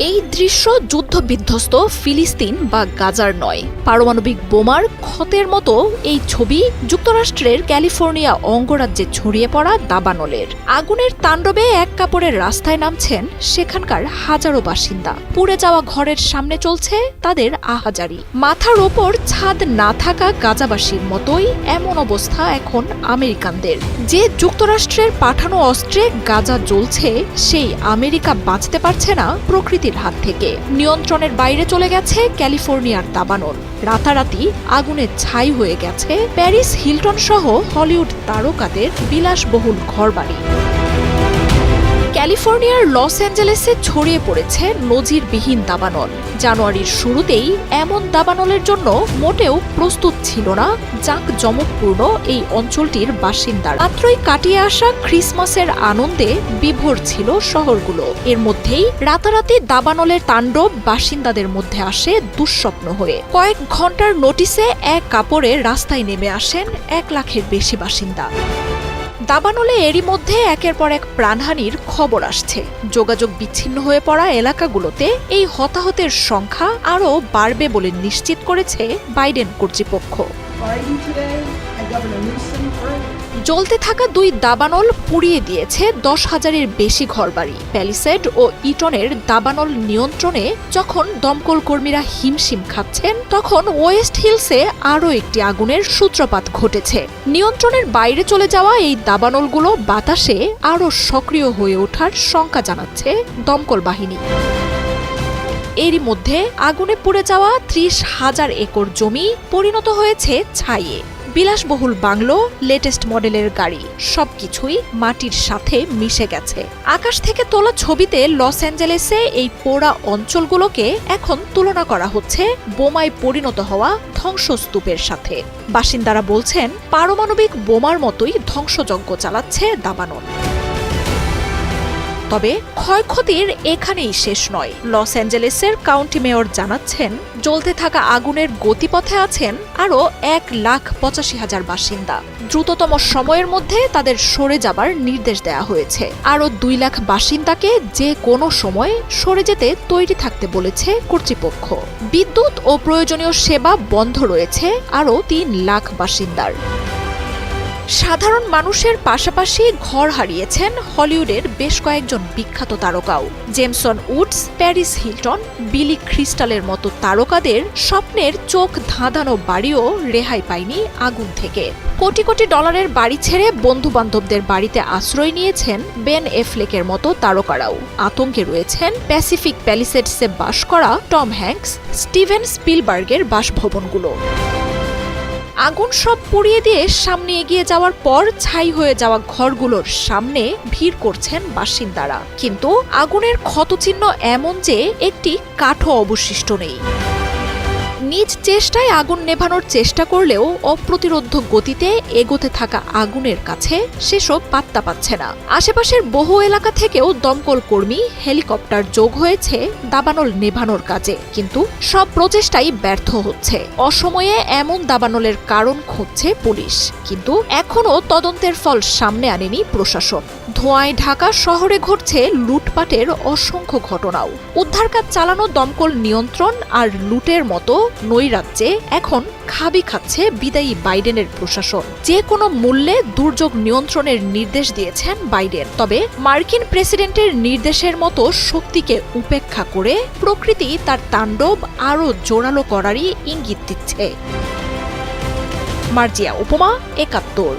এই দৃশ্য যুদ্ধবিধ্বস্ত ফিলিস্তিন বা গাজার নয়। পারমাণবিক বোমার ক্ষতের মতো এই ছবি যুক্তরাষ্ট্রের ক্যালিফোর্নিয়া অঙ্গরাজ্যে ছড়িয়ে পড়া দাবানলের। আগুনের তাণ্ডবে এক কাপড়ের রাস্তায় নামছেন সেখানকার হাজারো বাসিন্দা। পুড়ে যাওয়া ঘরের সামনে চলছে তাদের আহাজারি। মাথার ওপর ছাদ না থাকা গাজাবাসীর মতোই এমন অবস্থা এখন আমেরিকানদের। যে যুক্তরাষ্ট্রের পাঠানো অস্ত্রে গাজা জ্বলছে, সেই আমেরিকা বাঁচতে পারছে না প্রকৃতির হাত থেকে। নিয়ন্ত্রণের বাইরে চলে গেছে ক্যালিফোর্নিয়ার দাবানল। রাতারাতি আগুনে ছাই হয়ে গেছে প্যারিস হিলটন সহ হলিউড তারকাদের বিলাসবহুল ঘরবাড়ি। ক্যালিফোর্নিয়ার লস অ্যাঞ্জেলেসে ছড়িয়ে পড়েছে নজিরবিহীন দাবানল। জানুয়ারির শুরুতেই এমন দাবানলের জন্য মোটেও প্রস্তুত ছিল না জাঁক জমকপূর্ণ এই অঞ্চলটির বাসিন্দার। মাত্রই কাটিয়ে আসা ক্রিসমাসের আনন্দে বিভোর ছিল শহরগুলো। এর মধ্যেই রাতারাতি দাবানলের তাণ্ডব বাসিন্দাদের মধ্যে আসে দুঃস্বপ্ন হয়ে। কয়েক ঘণ্টার নোটিসে এক কাপড়ে রাস্তায় নেমে আসেন এক লাখের বেশি বাসিন্দা। দাবানলে এরই মধ্যে একের পর এক প্রাণহানির খবর আসছে। যোগাযোগ বিচ্ছিন্ন হয়ে পড়া এলাকাগুলোতে এই হতাহতের সংখ্যা আরও বাড়বে বলে নিশ্চিত করেছে বাইডেন কর্তৃপক্ষ। জ্বলতে থাকা দুই দাবানল পুড়িয়ে দিয়েছে দশ হাজারের বেশি ঘরবাড়ি, প্যালিসেড ও ইটনের দাবানল নিয়ন্ত্রণে যখন দমকল কর্মীরা হিমশিম খাচ্ছেন, তখন ওয়েস্ট হিলসে আরও একটি আগুনের সূত্রপাত ঘটেছে। নিয়ন্ত্রণের বাইরে চলে যাওয়া এই দাবানলগুলো বাতাসে আরও সক্রিয় হয়ে ওঠার শঙ্কা জানাচ্ছে দমকল বাহিনী। এরই মধ্যে আগুনে পুড়ে যাওয়া ত্রিশ হাজার একর জমি পরিণত হয়েছে ছাইয়ে। বিলাসবহুল বাংলো লেটেস্ট মডেলের গাড়ি, সবকিছুই মাটির সাথে মিশে গেছে। আকাশ থেকে তোলা ছবিতে লস অ্যাঞ্জেলেসে এই পোড়া অঞ্চলগুলোকে এখন তুলনা করা হচ্ছে বোমায় পরিণত হওয়া ধ্বংসস্তূপের সাথে। বাসিন্দারা বলছেন, পারমাণবিক বোমার মতোই ধ্বংসযজ্ঞ চালাচ্ছে দাবানল। তবে ক্ষয়ক্ষতির এখানেই শেষ নয়। লস অ্যাঞ্জেলেসের কাউন্টি মেয়র জানাচ্ছেন, জ্বলতে থাকা আগুনের গতিপথে আছেন আরও এক লাখ পঁচাশি হাজার বাসিন্দা। দ্রুততম সময়ের মধ্যে তাদের সরে যাবার নির্দেশ দেওয়া হয়েছে। আরও দুই লাখ বাসিন্দাকে যে কোনো সময় সরে যেতে তৈরি থাকতে বলেছে কর্তৃপক্ষ। বিদ্যুৎ ও প্রয়োজনীয় সেবা বন্ধ রয়েছে আরও তিন লাখ বাসিন্দার। সাধারণ মানুষের পাশাপাশি ঘর হারিয়েছেন হলিউডের বেশ কয়েকজন বিখ্যাত তারকাও। Jameson Woods, Paris Hilton, Billy ক্রিস্টালের মতো তারকাদের স্বপ্নের চোখ ধাঁধানো বাড়িও রেহাই পায়নি আগুন থেকে। কোটি কোটি ডলারের বাড়ি ছেড়ে বন্ধু বান্ধবদের বাড়িতে আশ্রয় নিয়েছেন বেন এফলেকের মতো তারকারাও। আতঙ্কে রয়েছেন প্যাসিফিক প্যালিসেডসে বাস করা টম হ্যাঙ্কস, স্টিভেন স্পিলবার্গের বাসভবনগুলো। আগুন সব পুড়িয়ে দিয়ে সামনে এগিয়ে যাওয়ার পর ছাই হয়ে যাওয়া ঘরগুলোর সামনে ভিড় করছেন বাসিন্দারা। কিন্তু আগুনের ক্ষতচিহ্ন এমন যে একটি কাঠও অবশিষ্ট নেই। নিজ চেষ্টায় আগুন নেভানোর চেষ্টা করলেও অপ্রতিরোধ্য গতিতে এগোতে থাকা আগুনের কাছে সেসব পাত্তা পাচ্ছে না। আশেপাশের বহু এলাকা থেকেও দমকল কর্মী, হেলিকপ্টার যোগ হয়েছে দাবানল নেভানোর কাজে, কিন্তু সব প্রচেষ্টাই ব্যর্থ হচ্ছে। অসময়ে এমন দাবানলের কারণ খুঁজছে পুলিশ, কিন্তু এখনও তদন্তের ফল সামনে আনেনি প্রশাসন। ধোঁয়ায় ঢাকা শহরে ঘটছে লুটপাটের অসংখ্য ঘটনাও। উদ্ধার কাজ চালানো দমকল নিয়ন্ত্রণ আর লুটের মতো নৈরাজ্যে এখন খাবি খাচ্ছে বিদায়ী বাইডেনের প্রশাসন। যে কোনো মূল্যে দুর্যোগ নিয়ন্ত্রণের নির্দেশ দিয়েছেন বাইডেন। তবে মার্কিন প্রেসিডেন্টের নির্দেশের মতো শক্তিকে উপেক্ষা করে প্রকৃতি তার তাণ্ডব আরও জোরালো করারই ইঙ্গিত দিচ্ছে। মার্জিয়া উপমা একাত্তর।